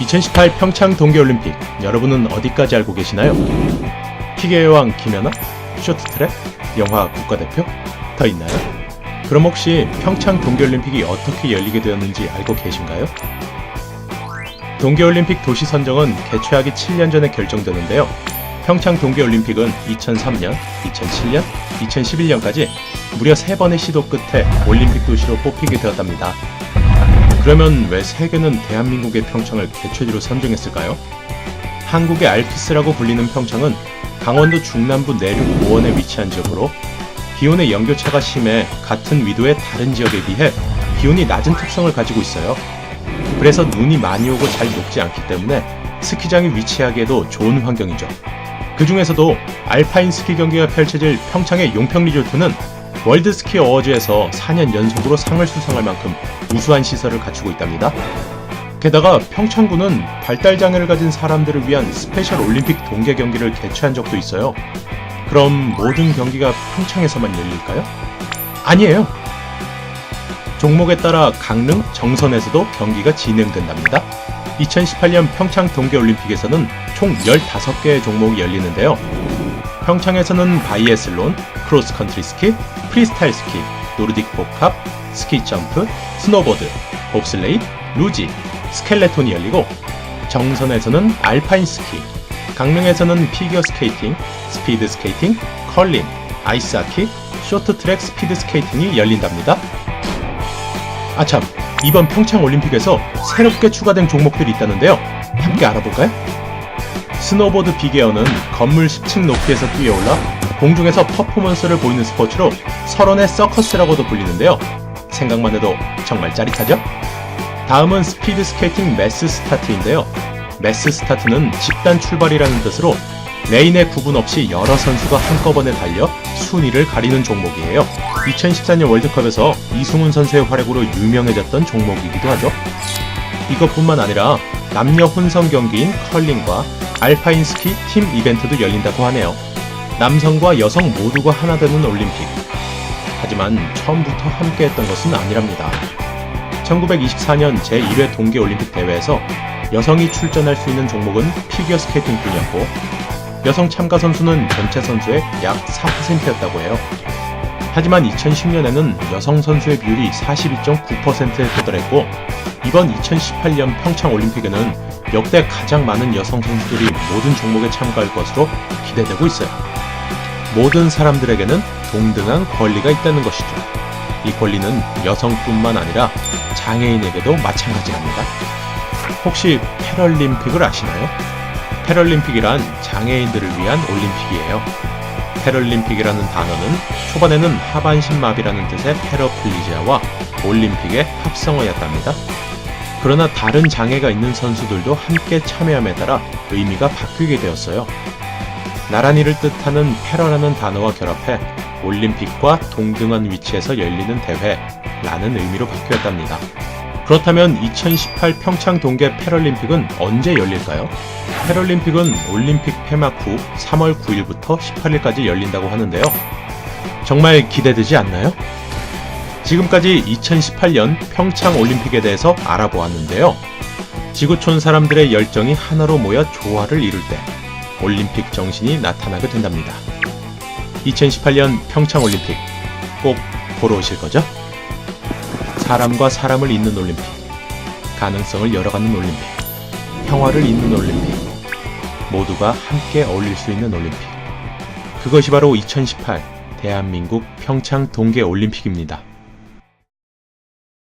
2018 평창 동계올림픽 여러분은 어디까지 알고 계시나요? 피겨 여왕 김연아? 쇼트트랙? 영화 국가대표? 더 있나요? 그럼 혹시 평창 동계올림픽이 어떻게 열리게 되었는지 알고 계신가요? 동계올림픽 도시 선정은 개최하기 7년 전에 결정되는데요. 평창 동계올림픽은 2003년, 2007년, 2011년까지 무려 3번의 시도 끝에 올림픽 도시로 뽑히게 되었답니다. 그러면 왜 세계는 대한민국의 평창을 개최지로 선정했을까요? 한국의 알프스라고 불리는 평창은 강원도 중남부 내륙 고원에 위치한 지역으로 기온의 연교차가 심해 같은 위도의 다른 지역에 비해 기온이 낮은 특성을 가지고 있어요. 그래서 눈이 많이 오고 잘 녹지 않기 때문에 스키장이 위치하기에도 좋은 환경이죠. 그 중에서도 알파인 스키 경기가 펼쳐질 평창의 용평 리조트는 월드 스키 어워즈에서 4년 연속으로 상을 수상할 만큼 우수한 시설을 갖추고 있답니다. 게다가 평창구는 발달 장애를 가진 사람들을 위한 스페셜 올림픽 동계 경기를 개최한 적도 있어요. 그럼 모든 경기가 평창에서만 열릴까요? 아니에요. 종목에 따라 강릉, 정선에서도 경기가 진행된답니다. 2018년 평창 동계올림픽에서는 총 15개의 종목이 열리는데요. 평창에서는 바이애슬론, 크로스컨트리 스키, 프리스타일 스키, 노르딕 복합, 스키 점프, 스노보드, 봅슬레이, 루지, 스켈레톤이 열리고 정선에서는 알파인 스키, 강릉에서는 피겨 스케이팅, 스피드 스케이팅, 컬링, 아이스하키, 쇼트트랙 스피드 스케이팅이 열린답니다. 아참, 이번 평창 올림픽에서 새롭게 추가된 종목들이 있다는데요. 함께 알아볼까요? 스노보드 비계어는 건물 10층 높이에서 뛰어올라 공중에서 퍼포먼스를 보이는 스포츠로 설원의 서커스라고도 불리는데요. 생각만 해도 정말 짜릿하죠? 다음은 스피드 스케이팅 매스 스타트인데요. 매스 스타트는 집단 출발이라는 뜻으로 레인의 구분 없이 여러 선수가 한꺼번에 달려 순위를 가리는 종목이에요. 2014년 월드컵에서 이승훈 선수의 활약으로 유명해졌던 종목이기도 하죠. 이것뿐만 아니라 남녀 혼성 경기인 컬링과 알파인 스키 팀 이벤트도 열린다고 하네요. 남성과 여성 모두가 하나 되는 올림픽. 하지만 처음부터 함께 했던 것은 아니랍니다. 1924년 제1회 동계올림픽 대회에서 여성이 출전할 수 있는 종목은 피겨 스케이팅뿐이었고 여성 참가 선수는 전체 선수의 약 4%였다고 해요. 하지만 2010년에는 여성 선수의 비율이 42.9%에 도달했고 이번 2018년 평창 올림픽에는 역대 가장 많은 여성 선수들이 모든 종목에 참가할 것으로 기대되고 있어요. 모든 사람들에게는 동등한 권리가 있다는 것이죠. 이 권리는 여성뿐만 아니라 장애인에게도 마찬가지랍니다. 혹시 패럴림픽을 아시나요? 패럴림픽이란 장애인들을 위한 올림픽이에요. 패럴림픽이라는 단어는 초반에는 하반신 마비라는 뜻의 패러플리지아와 올림픽의 합성어였답니다. 그러나 다른 장애가 있는 선수들도 함께 참여함에 따라 의미가 바뀌게 되었어요. 나란히를 뜻하는 패러라는 단어와 결합해 올림픽과 동등한 위치에서 열리는 대회라는 의미로 바뀌었답니다. 그렇다면 2018 평창 동계 패럴림픽은 언제 열릴까요? 패럴림픽은 올림픽 폐막 후 3월 9일부터 18일까지 열린다고 하는데요. 정말 기대되지 않나요? 지금까지 2018년 평창 올림픽에 대해서 알아보았는데요. 지구촌 사람들의 열정이 하나로 모여 조화를 이룰 때 올림픽 정신이 나타나게 된답니다. 2018년 평창 올림픽 꼭 보러 오실 거죠? 사람과 사람을 잇는 올림픽, 가능성을 열어가는 올림픽, 평화를 잇는 올림픽, 모두가 함께 어울릴 수 있는 올림픽. 그것이 바로 2018 대한민국 평창 동계 올림픽입니다.